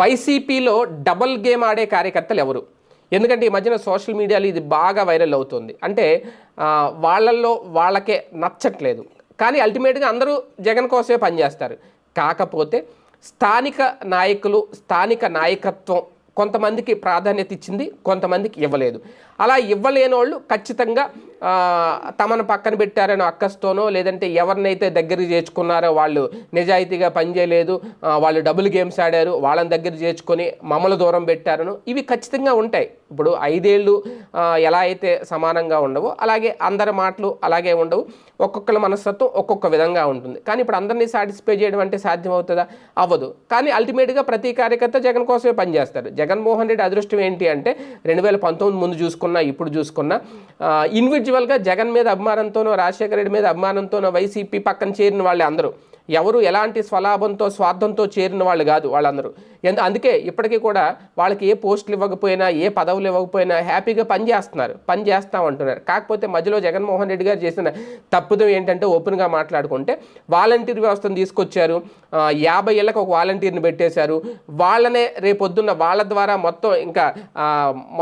వైసీపీలో double game ఆడే కార్యకర్తలు ఎవరు? ఎందుకంటే ఈ మధ్యన సోషల్ మీడియాలో ఇది బాగా వైరల్ అవుతుంది. అంటే వాళ్ళల్లో వాళ్ళకే నచ్చట్లేదు. కానీ అల్టిమేట్గా అందరూ జగన్ కోసమే పనిచేస్తారు. కాకపోతే స్థానిక నాయకులు స్థానిక నాయకత్వం కొంతమందికి ప్రాధాన్యత ఇచ్చింది కొంతమందికి ఇవ్వలేదు. అలా ఇవ్వలేని వాళ్ళు ఖచ్చితంగా తమను పక్కన పెట్టారనో అక్కస్తోనో లేదంటే ఎవరినైతే దగ్గర చేర్చుకున్నారో వాళ్ళు నిజాయితీగా పనిచేయలేదు వాళ్ళు డబుల్ గేమ్స్ ఆడారు వాళ్ళని దగ్గర చేర్చుకొని మమ్మల్ని దూరం పెట్టారను ఇవి ఖచ్చితంగా ఉంటాయి. ఇప్పుడు ఐదేళ్ళు ఎలా అయితే సమానంగా ఉండవో అలాగే అందరి మాటలు అలాగే ఉండవు. ఒక్కొక్కరి మనస్తత్వం ఒక్కొక్క విధంగా ఉంటుంది. కానీ ఇప్పుడు అందరినీ సాటిస్ఫై చేయడం అంటే సాధ్యమవుతుందా? అవ్వదు. కానీ అల్టిమేట్గా ప్రతి కార్యకర్త జగన్ కోసమే పనిచేస్తారు జగన్మోహన్ రెడ్డి అదృష్టం ఏంటి అంటే రెండు వేల పంతొమ్మిది ముందు చూసుకున్నా ఇప్పుడు చూసుకున్నా ఇండివిజువల్గా జగన్ మీద అభిమానంతోనో రాజశేఖర రెడ్డి మీద అభిమానంతోనో వైసీపీ పక్కన చేరిన వాళ్ళే అందరూ. ఎవరు ఎలాంటి స్వలాభంతో స్వార్థంతో చేరిన వాళ్ళు కాదు వాళ్ళందరూ. ఎందు అందుకే ఇప్పటికీ కూడా వాళ్ళకి ఏ పోస్టులు ఇవ్వకపోయినా ఏ పదవులు ఇవ్వకపోయినా హ్యాపీగా పని చేస్తున్నారు. పని చేస్తామంటున్నారు కాకపోతే మధ్యలో జగన్మోహన్ రెడ్డి గారు చేసిన తప్పుదం ఏంటంటే ఓపెన్గా మాట్లాడుకుంటే వాలంటీర్ వ్యవస్థను తీసుకొచ్చారు. యాభై ఏళ్ళకి ఒక వాలంటీర్ని పెట్టేశారు. వాళ్ళనే రేపొద్దున్న వాళ్ళ ద్వారా మొత్తం ఇంకా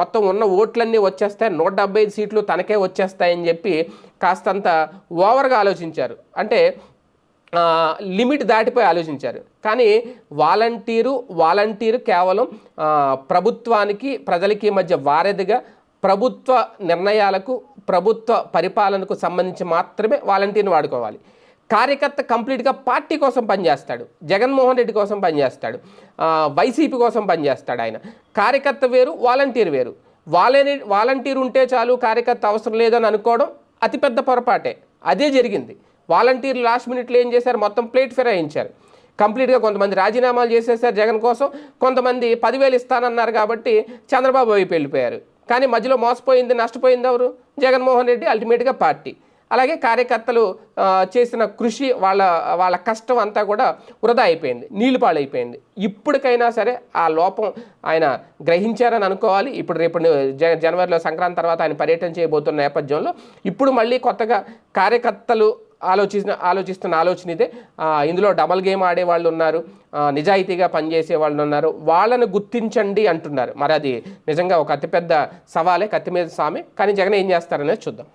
మొత్తం ఉన్న ఓట్లన్నీ వచ్చేస్తాయి. నూట డెబ్బై ఐదు సీట్లు తనకే వచ్చేస్తాయని చెప్పి కాస్తంత ఓవర్గా ఆలోచించారు. అంటే లిమిట్ దాటిపోయి ఆలోచించారు. కానీ వాలంటీరు వాలంటీరు కేవలం ప్రభుత్వానికి ప్రజలకి మధ్య వారధిగా ప్రభుత్వ నిర్ణయాలకు ప్రభుత్వ పరిపాలనకు సంబంధించి మాత్రమే వాలంటీర్ని వాడుకోవాలి. కార్యకర్త కంప్లీట్గా పార్టీ కోసం పనిచేస్తాడు. జగన్మోహన్ రెడ్డి కోసం పనిచేస్తాడు. వైసీపీ కోసం పనిచేస్తాడు ఆయన. కార్యకర్త వేరు వాలంటీర్ వేరు. వాలని వాలంటీర్ ఉంటే చాలు కార్యకర్త అవసరం లేదని అనుకోవడం అతిపెద్ద పొరపాటే. అదే జరిగింది. వాలంటీర్లు లాస్ట్ మినిట్లో ఏం చేశారు? మొత్తం ప్లేట్ ఫిరాయించారు. కంప్లీట్గా కొంతమంది రాజీనామాలు చేసేసారు జగన్ కోసం. కొంతమంది పదివేలు ఇస్తానన్నారు కాబట్టి చంద్రబాబు వైపు వెళ్ళిపోయారు. కానీ మధ్యలో మోసపోయింది నష్టపోయింది ఎవరు? జగన్మోహన్ రెడ్డి అల్టిమేట్గా పార్టీ. అలాగే కార్యకర్తలు చేసిన కృషి వాళ్ళ వాళ్ళ కష్టం అంతా కూడా వృధా అయిపోయింది నీళ్ళు పాలైపోయింది ఇప్పటికైనా సరే ఆ లోపం ఆయన గ్రహించారని అనుకోవాలి. ఇప్పుడు రేపు జ- జనవరిలో సంక్రాంతి తర్వాత ఆయన పర్యటన చేయబోతున్న నేపథ్యంలో. ఇప్పుడు మళ్ళీ కొత్తగా కార్యకర్తలు ఆలోచించిన ఆలోచిస్తున్న ఆలోచన ఇదే ఇందులో డబల్ గేమ్ ఆడే వాళ్ళు ఉన్నారు. నిజాయితీగా పనిచేసే వాళ్ళు ఉన్నారు. వాళ్ళను గుర్తించండి అంటున్నారు. మరి అది నిజంగా ఒక అతిపెద్ద సవాలే కత్తి మీద సామె. కానీ జగన్ ఏం చేస్తారనేది చూద్దాం.